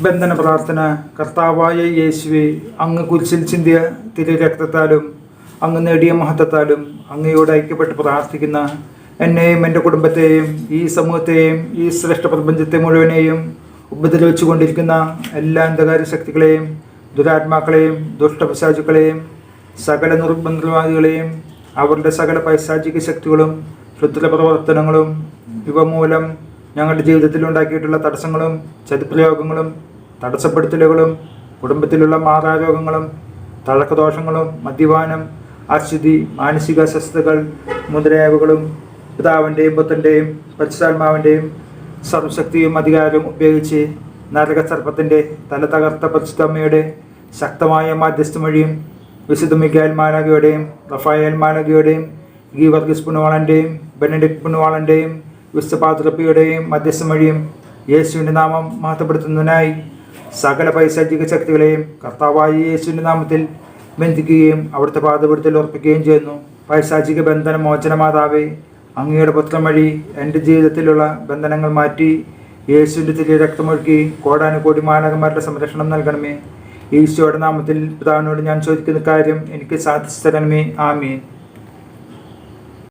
ബന്ധന പ്രാർത്ഥന കർത്താവായ യേശുവെ അങ്ങ് കുരിശിൽ ചിന്തിയ തിരു രക്തത്താലും അങ്ങ് നേടിയ മഹത്വത്താലും അങ്ങയോട് ഐക്യപ്പെട്ട് പ്രാർത്ഥിക്കുന്ന എന്നെയും എന്റെ കുടുംബത്തെയും ഈ സമൂഹത്തെയും ഈ ശ്രേഷ്ഠ പ്രപഞ്ചത്തെ മുഴുവനെയും ഉപദ്രവിച്ചു കൊണ്ടിരിക്കുന്ന എല്ലാ അന്ധകാര ശക്തികളെയും ദുരാത്മാക്കളെയും ദുഷ്ടപിശാചുക്കളെയും സകല നിർബന്ധവാദികളെയും അവരുടെ സകല പൈശാചിക ശക്തികളും ക്ഷുദ്രപ്രവർത്തനങ്ങളും ഇവ മൂലം ഞങ്ങളുടെ ജീവിതത്തിൽ ഉണ്ടാക്കിയിട്ടുള്ള തടസ്സങ്ങളും ചതിപ്രയോഗങ്ങളും തടസ്സപ്പെടുത്തലുകളും കുടുംബത്തിലുള്ള മാതാരോഗങ്ങളും തഴക്കദോഷങ്ങളും മദ്യപാനം അശുദ്ധി മാനസിക അസ്വസ്ഥതകൾ മുതലായവകളും പിതാവിന്റെയും പുത്രന്റെയും പരിശുദ്ധാത്മാവിന്റെയും സർവശക്തിയും അധികാരവും ഉപയോഗിച്ച് നരകസർപ്പത്തിന്റെ തല തകർത്ത പരിശുദ്ധമ്മയുടെ ശക്തമായ മാധ്യസ്ഥ വഴിയും വിശുദ്ധ മിക്കായൽ മാനകയുടെയും റഫായൽ മാനകയുടെയും ഗീ വർഗീസ് പുനവാളന്റെയും ബെനഡിക് വിശുദ്ധ വിശ്വപാത്രപ്പിയുടെയും മധ്യസ്ഥം വഴിയും യേശുവിന്റെ നാമം മഹത്വപ്പെടുത്തുന്നതിനായി സകല പൈശാചിക ശക്തികളെയും കർത്താവായ യേശുവിന്റെ നാമത്തിൽ ബന്ധിക്കുകയും അവിടുത്തെ പാതപുരത്തിൽ ഉറപ്പിക്കുകയും ചെയ്യുന്നു. പൈശാചിക ബന്ധന മോചനമാതാവേ അങ്ങയുടെ പുത്രം വഴി എന്റെ ജീവിതത്തിലുള്ള ബന്ധനങ്ങൾ മാറ്റി യേശുവിന്റെ തിരിയ രക്തമൊഴുക്കി കോടാനുകോടി മാനകന്മാരുടെ സംരക്ഷണം നൽകണമേ. ഈശോയുടെ നാമത്തിൽ പിതാവിനോട് ഞാൻ ചോദിക്കുന്ന കാര്യം എനിക്ക് സാധിച്ചു തരണമേ. ആമീൻ.